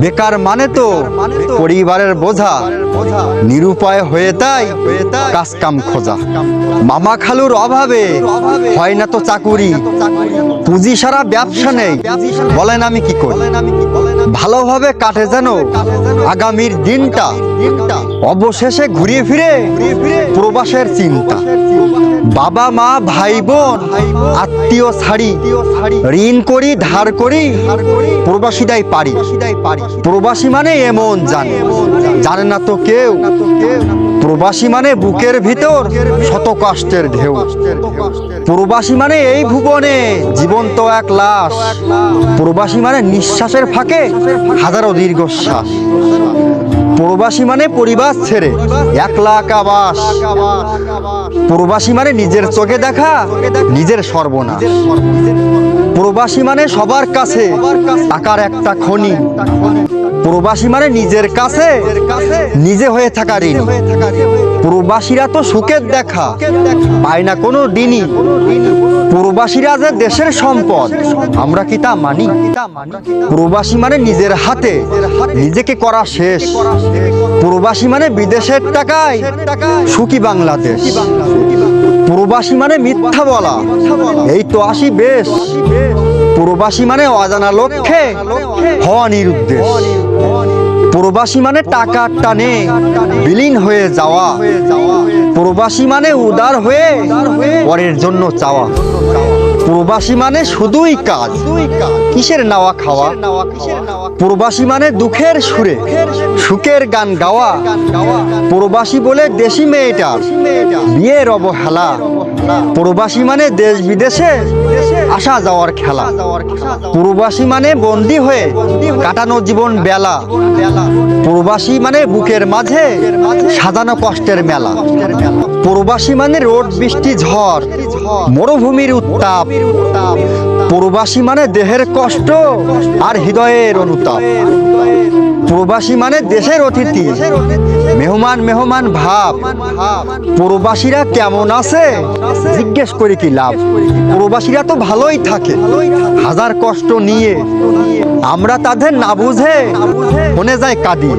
বেকার মানে তো পরিবারের বোঝা, নিরুপায় হয়ে তাই কাজ কাম খোঁজা। মামা খালুর অভাবে হয় না তো চাকুরি, পুঁজি সারা ব্যবসা নেই, বলেন আমি কি করি? ভালোভাবে কাটে যেন আগামীর দিনটা, অবশেষে ঘুরিয়ে ফিরে প্রবাসের চিন্তা। বাবা, মা, ভাই, বোন, আত্মীয় ছাড়ি, ঋণ করি, ধার করি, প্রবাসীদাই পারি। প্রবাসী মানে এমন জানে। জানে না তো কেউ। প্রবাসী মানে বুকের ভিতর শত কষ্টের ঢেউ। প্রবাসী মানে এই ভুবনে জীবন্ত এক লাশ। প্রবাসী মানে নিঃশ্বাসের ফাঁকে হাজারো দীর্ঘশ্বাস। প্রবাসী মানে পরিবার ছেড়ে। একলা আবাস প্রবাসী মানে নিজের চোখে দেখা, নিজের সর্বনাশ। প্রবাসী মানে সবার কাছে আকার একটা খনি। প্রবাসী মানে নিজের কাছে, নিজে হয়ে থাকা ঋণ। প্রবাসীরা তো সুখের দেখা। পায় না কোনো দিনই। প্রবাসীরা যে দেশের সম্পদ। আমরা কি তা মানি? প্রবাসী মানে নিজের হাতে। নিজেকে করা শেষ। প্রবাসী মানে বিদেশের টাকায়। সুখী বাংলাদেশ। প্রবাসী মানে মিথ্যা বলা। এই তো আসি বেশ। প্রবাসী মানে অজানা লক্ষ্যে হওয়া নিরুদ্দেশ। প্রবাসী মানে টাকার টানে, বিলীন হয়ে যাওয়া। প্রবাসী মানে উদার হয়ে, পরের জন্য চাওয়া। প্রবাসী মানে শুধুই কাজ, কিসের নাওয়া খাওয়া? প্রবাসী মানে দুঃখের সুরে, সুখের গান গাওয়া। প্রবাসী বলে দেশি মেয়েটার বিয়ের অবহেলা। প্রবাসী মানে দেশ বিদেশে আসা যাওয়ার খেলা। প্রবাসী মানে বন্দি হয়ে কাটানো জীবন বেলা। প্রবাসী মানে বুকের মাঝে সাজানো কষ্টের মেলা। প্রবাসী মানে রোড বৃষ্টি, ঝড়, মরুভূমির উত্তাপ। প্রবাসী মানে দেহের কষ্ট আর হৃদয়ের অনুতাপ। প্রবাসী মানে দেশের অতিথি। মেহমান মেহমান ভাব। প্রবাসীরা কেমন আছে? জিজ্ঞেস করে কি লাভ? প্রবাসীরা তো ভালোই থাকে। হাজার কষ্ট নিয়ে আমরা তাদের না বুঝে মনে যায় কাঁদি।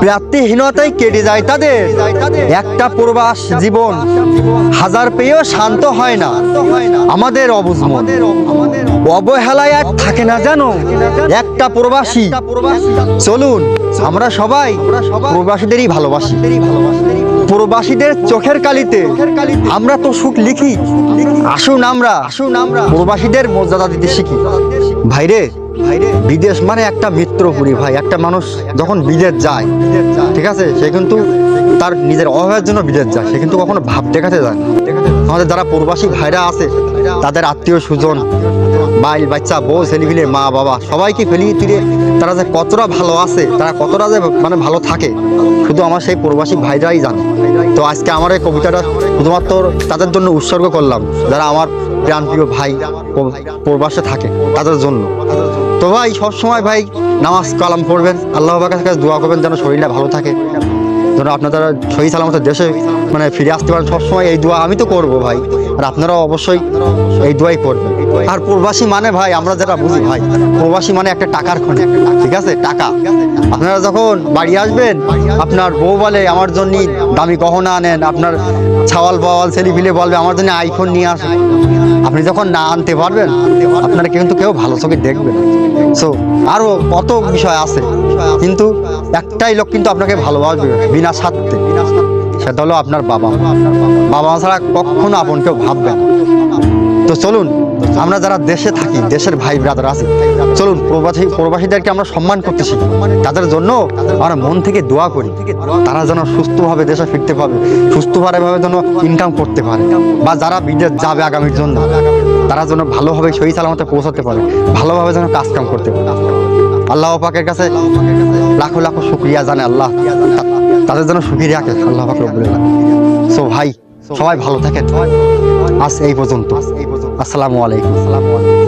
প্রাপ্তিহীনতায় কেটে যায় তাদের। একটা প্রবাস জীবন হাজার পেয়েও শান্ত হয় না। আমাদের অবুঝ মন। অবহেলায় আর থাকে না জানো? একটা প্রবাসী। চলুন, আমরা সবাই প্রবাসীদেরই ভালোবাসি। প্রবাসীদের চোখের কালিতে আমরা তো সুখ লিখি। আসুন আমরা আসুন আমরা প্রবাসীদের মর্যাদা দিতে শিখি। ভাইরে, বিদেশ মানে একটা মিত্র মিত্রপুরী ভাই, একটা মানুষ যখন বিদেশ যায়, ঠিক আছে? সে কিন্তু তার নিজের অভাবের জন্য বিদেশ যায়, সে কিন্তু কখনো ভাব দেখাতে যায় না। আমাদের যারা প্রবাসী ভাইরা আছে, তাদের আত্মীয় স্বজন, ভাই, বাচ্চা, বউ, ছেলেপিলে, মা, বাবা, সবাইকে ফেলিয়ে তুলে তারা যে কতটা ভালো আছে, তারা কতটা যে মানে ভালো থাকে, শুধু আমার সেই প্রবাসী ভাইরাই জানে। তো আজকে আমার এই কবিতাটা শুধুমাত্র তাদের জন্য উৎসর্গ করলাম, যারা আমার প্রাণপ্রিয় ভাই প্র- প্রবাসে থাকে, তাদের জন্য। তো ভাই, সবসময় ভাই, নামাজ কালাম পড়বেন আল্লাহবাকের কাছে দোয়া করবেন যেন শরীরটা ভালো থাকে। যেন আপনারা সহি সালামত দেশে মানে ফিরে আসতে পারেন সবসময়, এই দোয়া আমি তো করব ভাই। আর আপনারাও অবশ্যই এই দোয়াই করবেন। আর প্রবাসী মানে ভাই, আমরা যেটা বুঝি ভাই, প্রবাসী মানে একটা টাকার খনি, ঠিক আছে? টাকা। আপনারা যখন বাড়ি আসবেন, আপনার বউ বলে, আমার জন্য দামি গহনা আনেন। আপনার ছাওয়াল বাওয়াল ছেলে ফিলে বলবে, আমার জন্য আইফোন নিয়ে আসেন আপনি যখন না আনতে পারবেন, আপনারা কিন্তু কেউ ভালো চোখে দেখবেন সো আরও কত বিষয় আছে। কিন্তু একটাই লোক কিন্তু আপনাকে ভালোবাসবে, বিনা স্বার্থে। সেটা হলো আপনার বাবা বাবা ছাড়া কখনো আপন কেউ ভাববেন না। তো চলুন, আমরা যারা দেশে থাকি, দেশের ভাই ব্রাদার আছে, চলুন, প্রবাসী প্রবাসীদেরকে আমরা সম্মান করতে শিখি। তাদের জন্য আমরা মন থেকে দোয়া করি। তারা যেন সুস্থভাবে দেশে ফিরতে পারে, সুস্থভাবে যেন ইনকাম করতে পারে। বা যারা বিদেশ যাবে আগামীর জন্য, তারা যেন ভালোভাবে সহি সালামতে পৌঁছাতে পারে, ভালোভাবে যেন কাজকাম করতে পারে। আল্লাহ পাকের কাছে লাখো লাখো শুক্রিয়া জানে আল্লাহ। তাদের জন্য রাখে আল্লাহ পাক রব্বুল সো ভাই, সবাই ভালো থাকেন। আজ এই পর্যন্ত। আসসালামু আলাইকুম আসসালামু আলাইকুম।